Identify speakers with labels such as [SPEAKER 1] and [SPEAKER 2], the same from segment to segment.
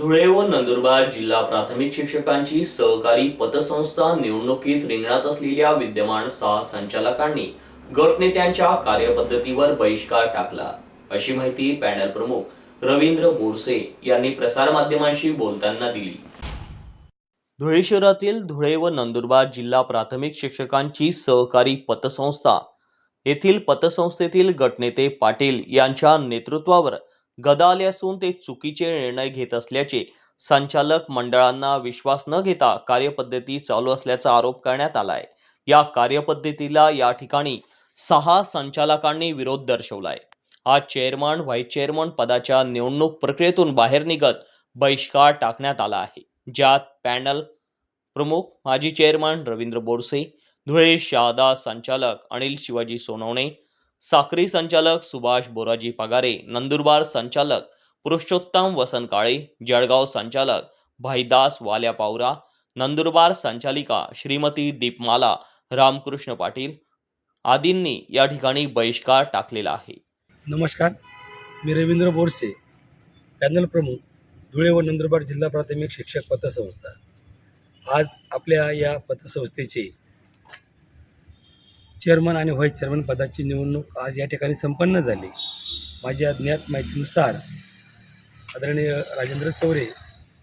[SPEAKER 1] धुळे व नंदुरबार जिल्हा प्राथमिक शिक्षकांची सहकारी पतसंस्था निवडणुकीत रिंगणात असलेल्या विद्यमान सहा संचालकांनी गटनेत्यांच्या कार्यपद्धतीवर बहिष्कार टाकला. अशी माहिती पॅनल प्रमुख रवींद्र बोरसे यांनी प्रसारमाध्यमांशी बोलताना दिली. धुळे शहरातील धुळे व नंदुरबार जिल्हा प्राथमिक शिक्षकांची सहकारी पतसंस्था येथील पतसंस्थेतील गटनेते पाटील यांच्या नेतृत्वावर गदा आले असून ते चुकीचे निर्णय घेत असल्याचे संचालक मंडळांना विश्वास न घेता कार्यपद्धती चालू असल्याचा आरोप करण्यात आलाय. या कार्यपद्धतीला या ठिकाणी सहा संचालकांनी विरोध दर्शवलाय. आज चेअरमन व्हाईस चेअरमन पदाच्या निवडणूक प्रक्रियेतून बाहेर निघत बहिष्कार टाकण्यात आला आहे. ज्यात पॅनल प्रमुख माजी चेअरमन रवींद्र बोरसे धुळे शहादा संचालक अनिल शिवाजी सोनवणे साखरी संचालक सुभाष बोराजी पगारे नंदुरबार संचालक पुरुषोत्तम वसंत काळे जळगाव संचालक भाईदास वाल्या पावरा नंदुरबार संचालिका श्रीमती दीपमाला रामकृष्ण पाटील आदींनी या ठिकाणी बहिष्कार टाकलेला आहे.
[SPEAKER 2] नमस्कार मी रवींद्र बोरसे पॅनल प्रमुख धुळे व नंदुरबार जिल्हा प्राथमिक शिक्षक पतसंस्था. आज आपल्या या पतसंस्थेचे चेअरमन आणि व्हाईस चेअरमन पदाची निवडणूक आज या ठिकाणी संपन्न झाली. माझ्या अज्ञात माहितीनुसार आदरणीय राजेंद्र चौरे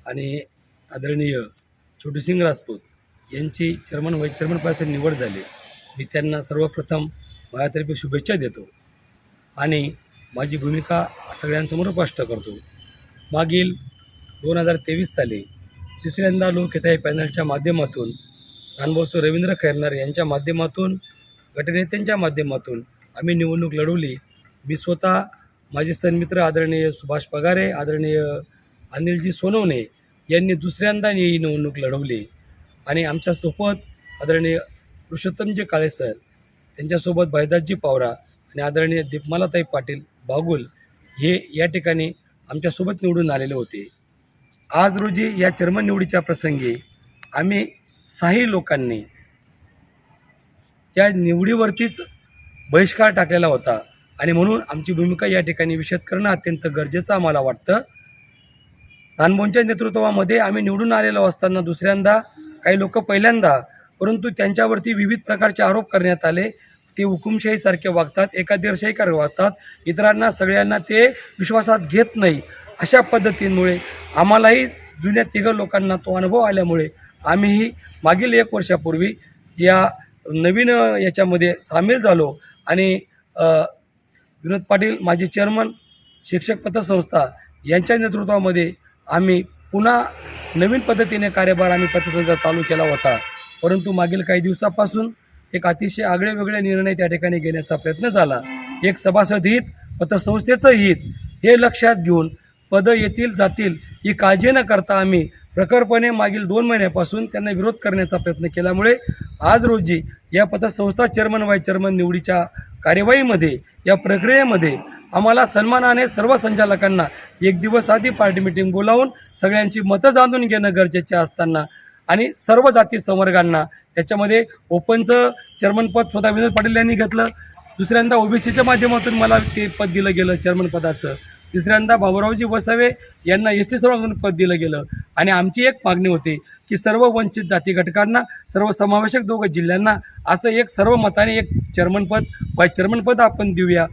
[SPEAKER 2] आणि आदरणीय छोटूसिंग राजपूत यांची चेअरमन व्हाईस चेअरमन पदाची निवड झाली. मी त्यांना सर्वप्रथम माझ्यातर्फे शुभेच्छा देतो आणि माझी भूमिका सगळ्यांसमोर स्पष्ट करतो. मागील दोन हजार तेवीस साली तिसऱ्यांदा लोकहिताय पॅनलच्या माध्यमातून अनुभवस्तो रवींद्र खैरनार यांच्या माध्यमातून गटनेत्यांच्या माध्यमातून आम्ही निवडणूक लढवली. मी स्वतः माझे सन्मित्र आदरणीय सुभाष पगारे आदरणीय अनिलजी सोनवणे यांनी दुसऱ्यांदा ही निवडणूक लढवली. आणि आमच्यासोबत आदरणीय पुरुषोत्तमजी काळे सर त्यांच्यासोबत भाईदासजी पावरा आणि आदरणीय दीपमालाताई पाटील बागुल हे या ठिकाणी आमच्यासोबत निवडून आलेले होते. आज रोजी या चर्मनिवडीच्या निवडीच्या प्रसंगी आम्ही साही लोकांनी त्या निवडीवरतीच बहिष्कार टाकलेला होता. आणि म्हणून आमची भूमिका या ठिकाणी विषद करणं अत्यंत गरजेचं आम्हाला वाटतं. तानबोनच्या नेतृत्वामध्ये आम्ही निवडून आलेलो असताना दुसऱ्यांदा काही लोक पहिल्यांदा परंतु त्यांच्यावरती विविध प्रकारचे आरोप करण्यात आले. ते हुकुमशाहीसारखे वागतात एकादर्शाहीकार वागतात. इतरांना सगळ्यांना ते विश्वासात घेत नाही. अशा पद्धतींमुळे आम्हालाही जुन्या तिघं लोकांना तो अनुभव आल्यामुळे आम्हीही मागील एक वर्षापूर्वी या नवीन याच्यामध्ये सामील झालो आणि विनोद पाटील माजी चेअरमन शिक्षक पतसंस्था यांच्या नेतृत्वामध्ये आम्ही पुन्हा नवीन पद्धतीने कार्यभार आम्ही पतसंस्था चालू केला होता. परंतु मागील काही दिवसापासून एक अतिशय आगळे वेगळे निर्णय त्या ठिकाणी घेण्याचा प्रयत्न झाला. एक सभासद हित पतसंस्थेचं हित हे लक्षात घेऊन पदं येतील जातील ही काळजी न करता आम्ही प्रखरपणे मागील दोन महिन्यापासून त्यांना विरोध करण्याचा प्रयत्न केल्यामुळे आज रोजी या पतसंस्था चेअरमन वाईस चेअरमन निवडीच्या कार्यवाहीमध्ये या प्रक्रियेमध्ये आम्हाला सन्मानाने सर्व संचालकांना एक दिवस आधी पार्टी मिटिंग बोलावून सगळ्यांची मतं जाणून घेणं गरजेचे असताना आणि सर्व जाती संवर्गांना त्याच्यामध्ये ओपनचं चेअरमनपद स्वतः विनोद पाटील यांनी घेतलं. दुसऱ्यांदा ओबीसीच्या माध्यमातून मला ते पद दिलं गेलं चेअरमन पदाचं. तिसऱ्यांदा भाऊरावजी वसावे यांना एस टी पद दिलं गेलं. आणि आमची एक मागणी होती की सर्व वंचित जाती घटकांना सर्व समावेशक दोघं जिल्ह्यांना असं एक सर्व मताने एक चेअरमनपद चेअरमन पद आपण देऊया.